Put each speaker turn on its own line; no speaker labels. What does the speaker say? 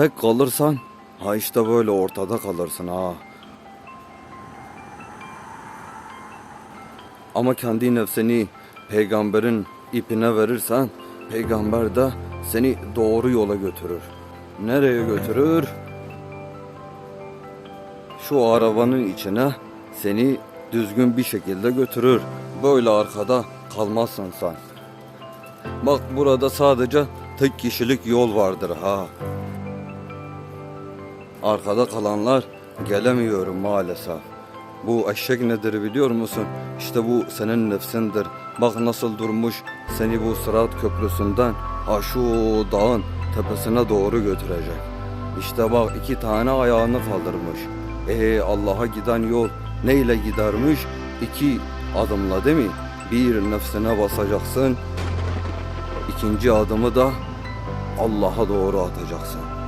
Tek kalırsan ha işte böyle ortada kalırsın ha. Ama kendi nefsini peygamberin ipine verirsen peygamber de seni doğru yola götürür. Nereye götürür? Şu arabanın içine seni düzgün bir şekilde götürür. Böyle arkada kalmazsın sen. Bak burada sadece tek kişilik yol vardır ha. Arkada kalanlar gelemiyorum maalesef. Bu eşek nedir biliyor musun? İşte bu senin nefsindir. Bak nasıl durmuş seni bu sırat köprüsünden ha şu dağın tepesine doğru götürecek. İşte bak iki tane ayağını kaldırmış. Ee Allah'a giden yol neyle gidermiş? İki adımla değil mi? Bir nefsine basacaksın. İkinci adımı da Allah'a doğru atacaksın.